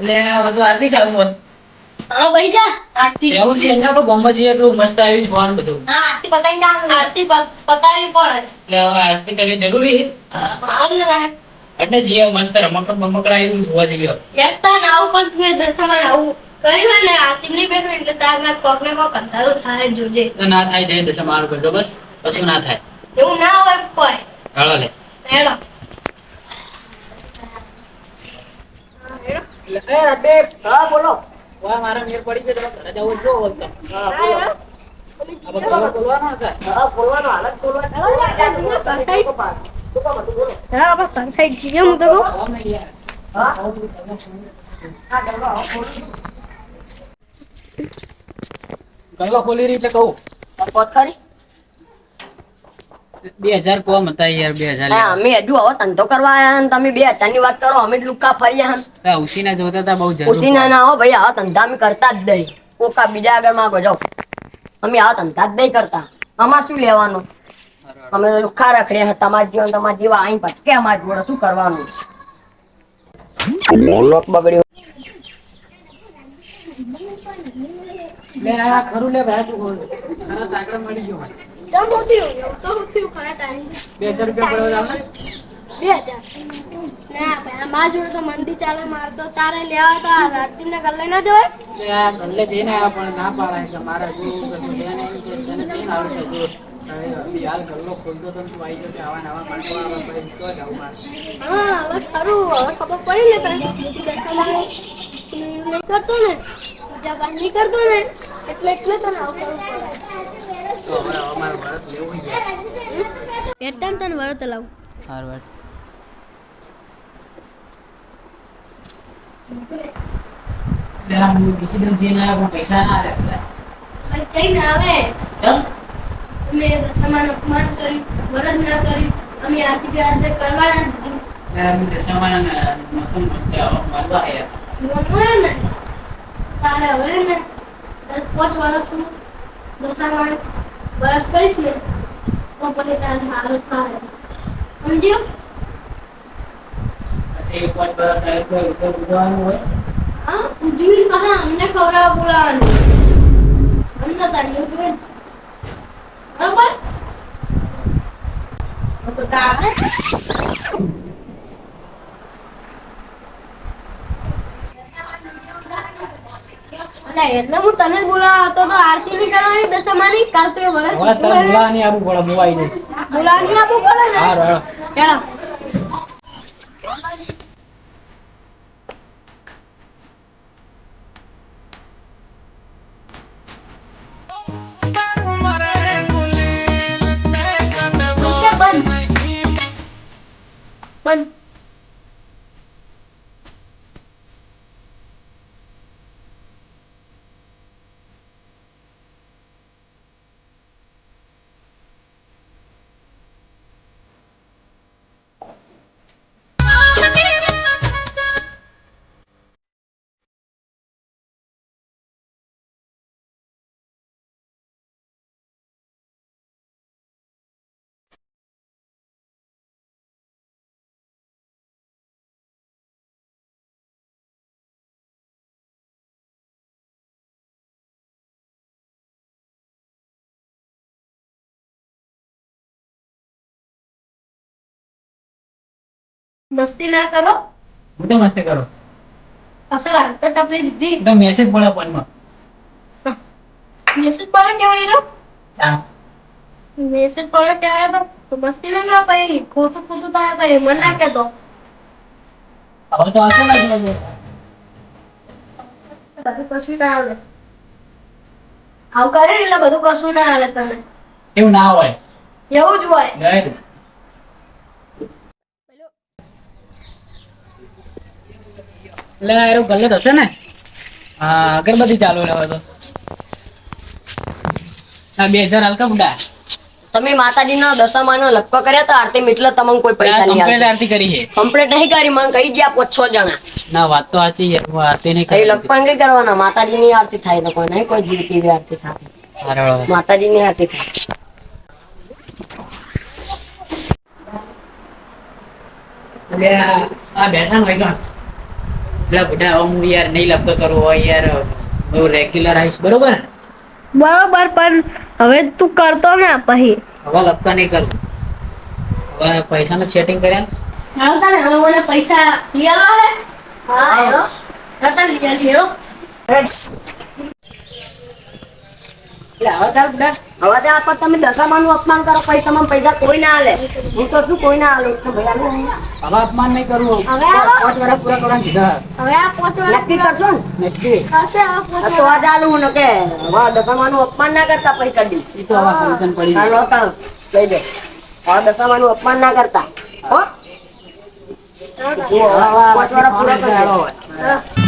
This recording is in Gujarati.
એટલે હવે તો આરતી ચાલુ હોત હા ભાઈ જા આરતી. એવું છે એમને આપણું ગામમાં જઈએ એટલું મસ્ત આવ્યું જોવાનું બધું. હા આરતી પતાવી જા આરતી પતાવી પડે એટલે હવે આરતી કરવી જરૂરી. છે. આવું ને રાખ. એટલે જઈએ મસ્ત રમકડું બમકડા એવું જોવા જઈએ એકતા ને આવું પણ તું આવું. કરી ને આરતી નહીં બેઠું એટલે તારના કોક ને કોક અંધારો થાય જોજે. ના થાય જાય દશા મારું કરજો બસ. કશું ના થાય. એવું ના હોય કોઈ. હાલો લે. હેડો. એટલે એ રાતે હા બોલો વાહ મારા મેર પડી ગયો તો ઘરે જવું છો હોત તો હા. હા ગલ્લો ખોલી રહી એટલે કહું પોત ખરી બે હજાર કોમ હતા યાર બે હજાર અમે હજુ હવે ધંધો કરવા આયા ને તમે બે હજારની વાત કરો અમે લુકા ફર્યા હન. ઉશીના જોતા હતા બહુ જરૂર ખુશી ના ના હો ભાઈ આવા ધંધા અમે કરતા જ નહીં. કોકા બીજા આગળ માગો જાઓ. અમે આવા ધંધા જ નહીં કરતા. અમાર શું લેવાનું? અમે લુખા રખડ્યા હતા તમારા જીવન તમારા જેવા આઈ ભટકે અમારા જોડે શું કરવાનું? મોલોક બગડ્યો લે આ ખરું લે ભાઈ તું ખોલ તારા મળી ગયો. મને. હું થયું, એવું તો હું થયું ખરા ટાઈમ. બે હજાર રૂપિયા પડ્યો ચાલે બે હજાર. ના ભાઈ, મારા જોડે તો મંદી ચાલે મારે તો તારે લેવા રાતીને ગલ્લે ના જવાય ગલ્લે જઈને આવ્યા પણ ના પાડાય કે મારા જો ખોલતો તો તું આવી જશે આવા નવા માણસો આવે પછી તો જાઉં હા હવે ખરું હવે ખબર પડી ને તને કરતો ને બીજા નહીં કરતો ને એટલે એટલે તને આવું કરવું પડે તો હવે હવે મારે ભરત લેવું છે એકદમ તલાવ મને બીજી પણ પૈસા ના આલ્યા પેલા. જઈને આવે ચમ અમે દશામાન અપમાન કર્યું વરદ ના કર્યું અમે આરતી આરતી કરવાના જ નથી. લે આ બી દશામાના ના- નહોતું નહોતું આવા મારવા આયા. બોલવાનું ને તારે હવે ને પાંચ વર્ષ તું દશામાન બરસ કરીશ ને તો પછી તારે થાય સમજ્યો? પછી પાંચ ઉધર ઉધરવાનું હોય? હા ઉજવી કહા અમને ખવડાવ બોલાવાનું અમને તારી ઉજવે બરાબર? તો એટલે હું તને જ બોલાવતો તો આરતી ની કરવાની દશામાની કાલ તો એ વરસ હવે તને બોલાવાની આવું પડે હું આવી જઈશ બોલાવવાની આપવું પડે ને? હા. ચાલો બંધ. મસ્તી ના કરો? હું તો મસ્તી કરો. અસર હાલતા ટપરી દીધી. તો મેસેજ પડે ફોનમાં મેસેજ પડે કેવાય એનો. મેસેજ પડે ક્યારે તો મસ્તી ના કરો ભાઈ. ખોટું ખોટું થાય. ભાઈ મને ના કહેતો હવે તો અસર લાગી લાગે બધું કશું ના આવે. આવું કરે એટલે બધું કશું ના આવે તમે એવું ના હોય. એવું જ હોય. એટલે એરો ગલ્લે હશે ને? હા અગરબત્તી ચાલુ રહ્યો તો ના બે હજાર હાલકા બુડા. તમે માતાજીના દશામાનો લપકો કર્યા તો આરતી એટલે તમને કોઈ પૈસા નહીં કમ્પ્લેટ આરતી કરી છે. કમ્પ્લીટ નહીં કરી મને કહી ગયા પાંચ છ જણા. ના વાત તો સાચી છે હું આરતી નહીં કરી લપકો નહીં કરવાના માતાજીની આરતી થાય તો કોઈ નહીં કોઈ જીવતી એવી આરતી થાય માતાજી માતાજીની આરતી થાય. એટલે આ બેઠા હોય કોણ એટલે બધા હું યાર નહીં લખતો કરવો હોય યાર. હું રેગ્યુલર આવીશ બરોબર? ને બરોબર પણ હવે તું કરતો ને પછી. હવે લપકા નહીં કરું. હવે પૈસાનું સેટિંગ કર્યા ને? હાલ તારે હવે મને પૈસા લેવા હે. હા હેરો. હા તારે લઈ હવે તો આપણ તમે દશામાનું અપમાન કરો પછી પૈસા કોઈ ના આલે હું તો શું કોઈ ના આલે તો ભાઈ હવે અપમાન નહીં કરવું હવે પાંચ વર્ષ પૂરા કરવાનું કીધા. હવે આ પાંચ વાર નક્કી કરશો ને? નક્કી. કરશે હવે તો આ ચાલુ ને કે હવે દશામાનું અપમાન ના કરતા પૈસા દી. એ તો હવે સમજણ પડી હા ગઈ. લો. તાર હવે દશામાનું અપમાન ના કરતા. હો? પાંચ પૂરા કરી દે. આવે. હા.